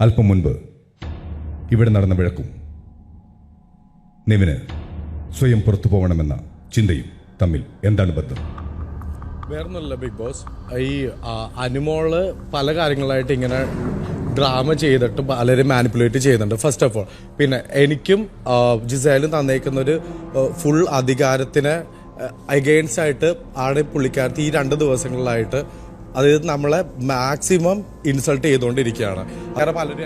അല്പം മുൻപ് ഇവിടെ നടന്ന വഴക്കും നിവിന് സ്വയം പുറത്തു പോകണമെന്ന ചിന്തയും തമ്മിൽ എന്താണ് ബന്ധം? വേറൊന്നുമല്ല ബിഗ് ബോസ് ഈ അനുമോൾ പല കാര്യങ്ങളായിട്ട് ഇങ്ങനെ ഡ്രാമ ചെയ്തിട്ട് പലരും മാനിപ്പുലേറ്റ് ചെയ്യുന്നുണ്ട്. ഫസ്റ്റ് ഓഫ് ഓൾ പിന്നെ എനിക്കും ജിസേലും തന്നേക്കുന്ന ഒരു ഫുൾ അധികാരത്തിന് അഗെയിൻസ്റ്റ് ആയിട്ട് ആണ് പുള്ളിക്കാരത്തി ഈ രണ്ട് ദിവസങ്ങളിലായിട്ട് അതായത് നമ്മളെ മാക്സിമം ഇൻസൾട്ട് ചെയ്തുകൊണ്ടിരിക്കുകയാണ്. വേറെ പലരും.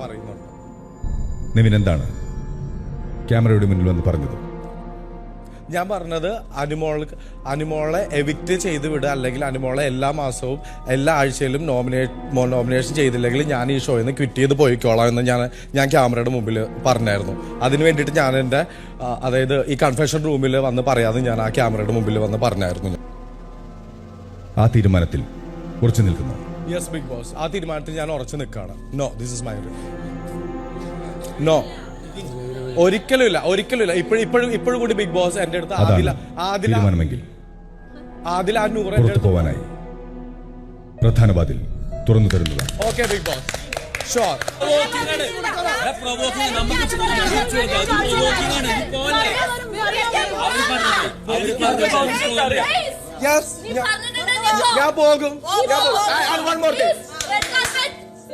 പറയുന്നുണ്ട്. നിവിൻ എന്താണ്? ക്യാമറയുടെ മുന്നിൽ വന്ന് പറഞ്ഞത്. ഞാൻ പറഞ്ഞത് അനുമോൾ അനുമോളെ എവിക്റ്റ് ചെയ്ത് വിടുക അല്ലെങ്കിൽ അനുമോളെ എല്ലാ മാസവും എല്ലാ ആഴ്ചയിലും നോമിനേറ്റ് നോമിനേഷൻ ചെയ്തില്ലെങ്കിൽ ഞാൻ ഈ ഷോയിൽ നിന്ന് ക്വിറ്റ് ചെയ്ത് പോയിക്കോളാം എന്ന് ഞാൻ ഞാൻ ക്യാമറയുടെ മുമ്പിൽ പറഞ്ഞായിരുന്നു. അതിന് വേണ്ടിയിട്ട് ഞാൻ എന്റെ അതായത് ഈ കൺഫെഷൻ റൂമിൽ വന്ന് പറയാതെ ഞാൻ ആ ക്യാമറയുടെ മുമ്പിൽ വന്ന് പറഞ്ഞായിരുന്നു ആ തീരുമാനത്തിൽ ഉറച്ചു നിൽക്കുന്നു. യെസ് ബിഗ് ബോസ് ആ തീരുമാനത്തിൽ ഞാൻ ഉറച്ചു നിൽക്കുകയാണ്. No this is my no ഒരിക്കലും ഇല്ല ഒരിക്കലും ഇല്ല ഇപ്പോഴും ഇപ്പോഴും ഇപ്പോഴും കൂടി ബിഗ് ബോസ് എന്റെ അടുത്ത് ആദില ആദില തീരുമാനമെങ്കിൽ ആദില ആ നൂറ് പുറത്തു അടുത്ത് പോവാനായി. പ്രധാന വാതിൽ തുറന്നു തരുന്നതാണ്. Okay Bigg Boss sure yes ഞാൻ പോകും one more thing.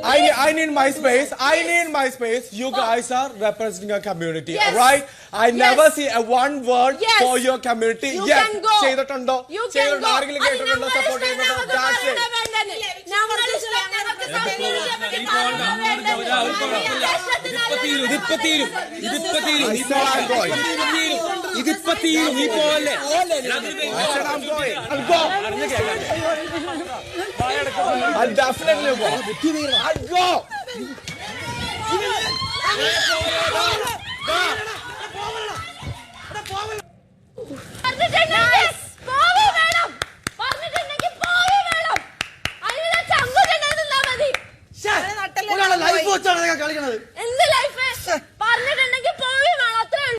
I, I need my space. I need my space. You guys are representing a community, Yes. right? I Yes. never see a one word Yes. for your community. You Yes. can go. ചെയ്തിട്ടുണ്ടോ You can ചെയ്തിട്ടുണ്ടോ go. ആരെങ്കിലും കേട്ടിട്ടുണ്ടോ support ചെയ്യുന്നുണ്ടോ ഞങ്ങൾക്ക് That's it. പറയണ വേണ്ടല്ലേ. ഇതിപ്പോ തീരും ഇതിപ്പോ തീരും ഇതിപ്പോ തീരും ഈ said I'm going. തീരും ഇതിപ്പോ തീരും ഈ പോലെ I said I'm going. I'll go. I'll definitely go. I'll go. പറഞ്ഞിട്ടുണ്ടെങ്കിൽ പോവേ വേണം. പറഞ്ഞിട്ടുണ്ടെങ്കിൽ പോവേ വേണം. അതിനുള്ള ചങ്കൂറ്റം ഉണ്ടായിരുന്നാ മതി. ഒരാളെ ലൈഫ്